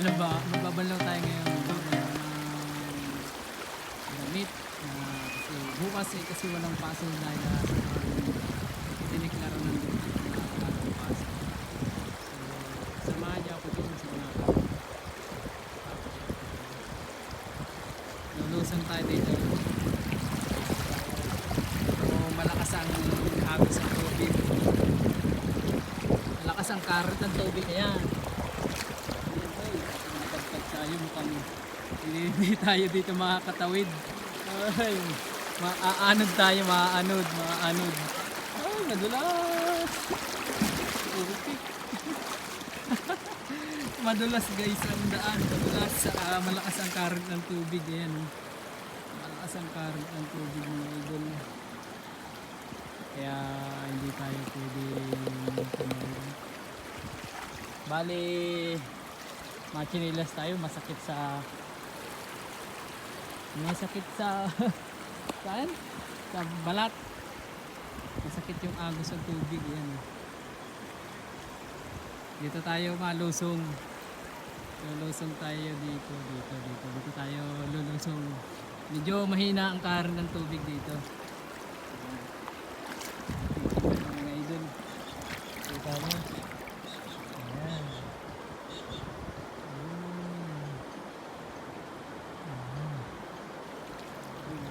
ano ba, magbabanlaw tayo ngayon. Ng damit. Ah, kasi bukas eh, kasi walang paso dahil uh, dineklaro ng mga walang paso. So, samahan niyo ako dun sa mga Lulusan dito. So, malakas ang agos ng tubig. Malakas ang karat ng tubig. Ayan. Tayo mukhang hindi, tayo dito makakatawid. Ay, maaanod tayo, maaanod, maaanod. Ay, nadulas. Madulas guys ang daan. Madulas. ah, malakas ang current ng tubig. Ayan. oh. Malakas ang current ng tubig mga idol. Kaya hindi tayo pwede. Bali, machinilas tayo. Masakit sa... Masakit sa... saan? Sa balat. Masakit yung agos ng tubig. Ayan. oh. Dito tayo malusong. Lulusong tayo dito, dito, dito. Dito tayo lulusong. Medyo mahina ang karan ng tubig dito. Tingnan mo mga idol. Kita mo. Ayan. Mm. Ayan.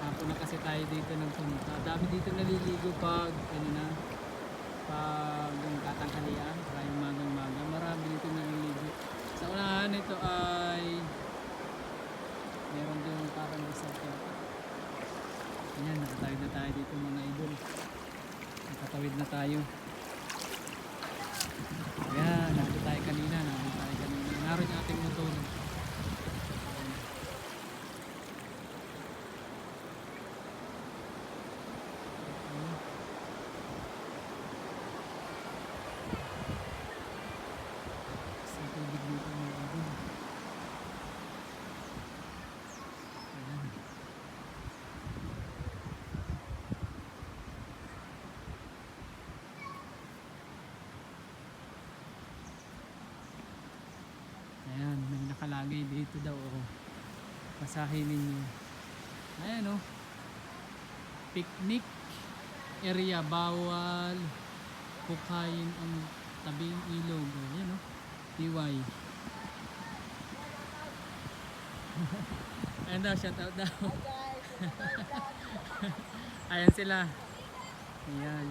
Hapon na kasi tayo dito ng punta. Dami dito naliligo pag ano na pag katanghalian, saka yung magang maga. Marami dito naliligo. Sa unahan ito ay meron din parang resort. Ayan, nakatawid na tayo dito mga idol. Nakatawid na tayo. Ayan, nandito tayo kanina, nandito tayo kanina. Naroon yung ating motor. Sa tubig dito mga idol. Ayan. Ayan, nakalagay dito daw. Oh. Basahin ninyo. Ayan oh. Picnic area bawal hukayin ang tabing ilog. Ayan oh. TY. Ayan daw, shout out daw. Ayan sila. Ayan,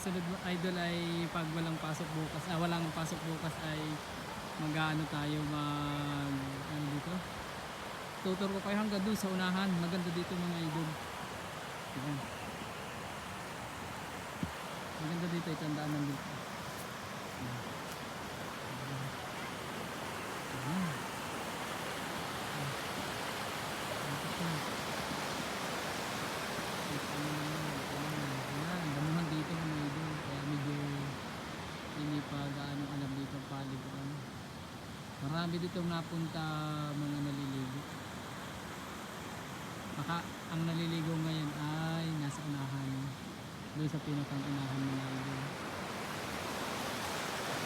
sunod idol ay pag walang pasok bukas, ah, walang pasok bukas ay mag-ano tayo mag ano dito? Tutur ko kayo hanggang doon sa unahan. Maganda dito mga idol. Ayan. Maganda dito ito ang daanan dito. Ayan. Ayan. Ayan. Ayan, damuhan dito mga idol. Kaya medyo hindi pa gaano alam dito ang paliguan. Marami dito napunta mga naliligo. Baka ang naliligo ngayon ay nasa unahan. Doon sa pinakang unahan mga idol.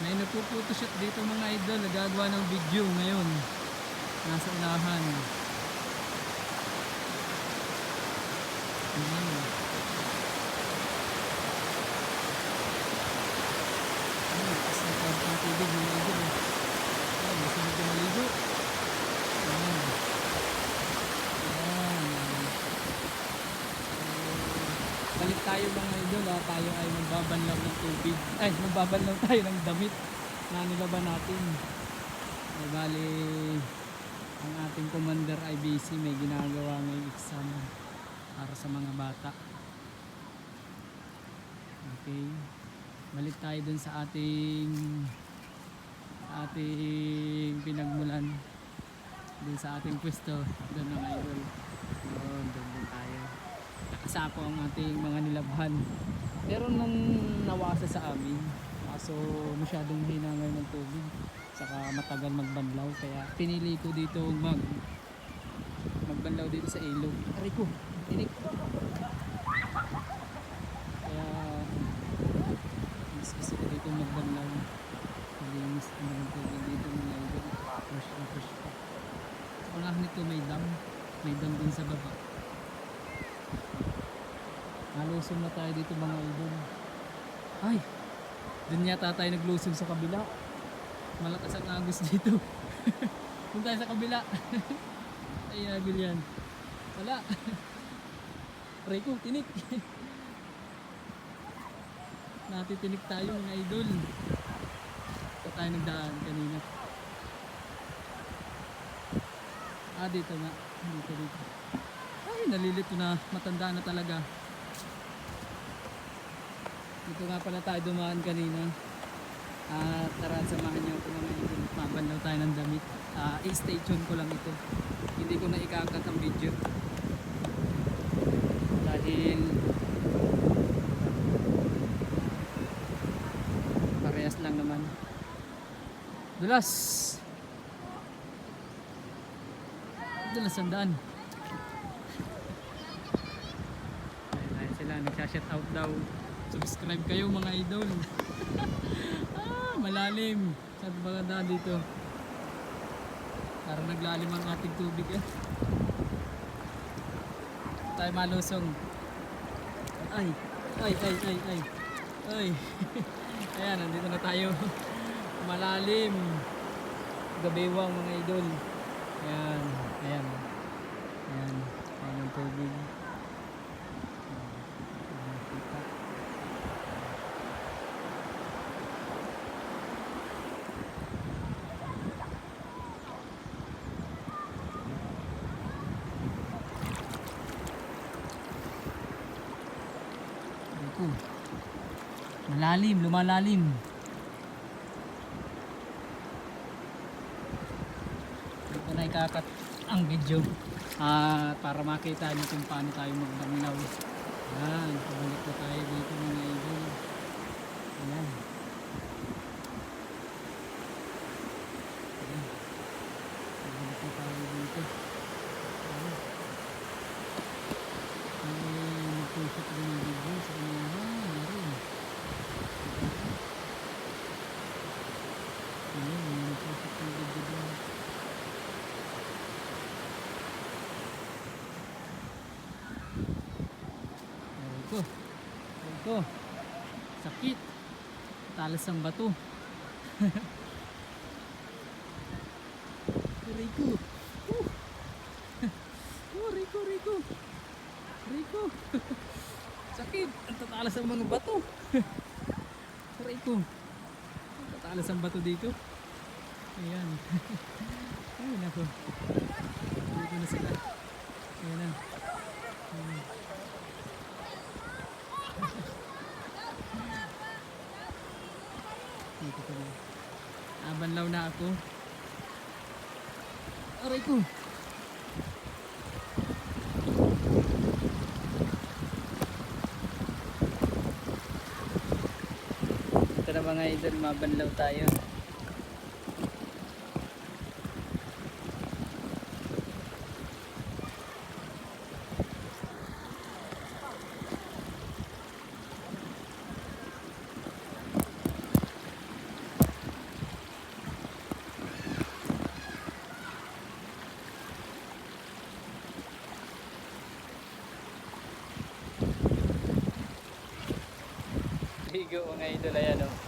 May nagpuputo dito mga idol. Nagagawa ng video ngayon. Nasa unahan. Ayan. Ay, lakas ng konti ng tubig mga idol. eh. Ay, gusto nyo maligo. Ayan. Ayan. So, balik tayo mga idol ha. Tayo ay magbabanlaw ng tubig. Ay, magbabanlaw tayo ng damit na nilaban natin. Ay, bali, ang ating commander ay busy. May ginagawa ngayong exam para sa mga bata. Okay. Balik tayo dun sa ating ating pinagmulan dun sa ating pwesto dun ng idol doon doon nakasako ang ating mga nilabhan pero nung nawasa sa amin kaso masyadong hina ngayon ng tubig saka matagal magbanlaw kaya pinili ko dito mag magbanlaw dito sa ilog aray ko tinik. Kaya mas gusto ko dito magbanlaw. Malinis ko naman tubig dito mga idol. Fresh na fresh pa. Unahan nito may dam. May dam din sa baba. Halusom na tayo dito mga idol. Ay! Dun yata tayo naglusong sa kabila. Malakas ang agos dito. Tayo sa kabila. Ay, nagul yan. Wala. Aray ko, tinik. Natitinik tayo mga idol. Ito tayo nagdaan kanina. Ah, dito nga. Dito, dito. Ay, nalilito na. Matanda na talaga. Dito nga pala tayo dumaan kanina. At tara, samahan niyo ako mga idol. Mabanlaw tayo ng damit. Ah, i-stay tuned ko lang ito. Hindi ko na ikaangkat ang video. Dahil parehas lang naman. Dulas! Dulas ang daan. Ayun, ayun sila, nagsha-shout out daw. Subscribe kayo mga idol. ah, malalim. Saan ba ang daan dito? Parang naglalim ang ating tubig eh. Tayo malusong. Ay, ay, ay, ay, ay. Ay. Ayan, nandito na tayo. Malalim. Gabiwang mga idol. Ayan, ayan. Ayan, ayan ang tubig. Ayan, kita. Ito. Malalim, lumalalim. Ito na ikakat ang video. Ah, para makita niyo kung paano tayo magbanlaw. Yan, pabalik na tayo dito mga idol. Ayan. Ayan. Pabalik na tayo dito. Ayan. Ay, nagpusok din ng video sa kanya. Ah, meron. Ayun, may nagpusok ng video din. Aray ko. Ko. Sakit. Talas ang bato. Uh. Oh, Rico, Rico. Rico. Sakit. Ang tatalas ang mga bato. Rico. Tatalas ang bato dito. Ayan. Ay, nako. Dito na sila. Ayan na. Ayan. Dito na. Abanlaw na ako. Aray ko. Na mga idol, mabanlaw tayo. Ligo mga idol, ayan o. Ayan.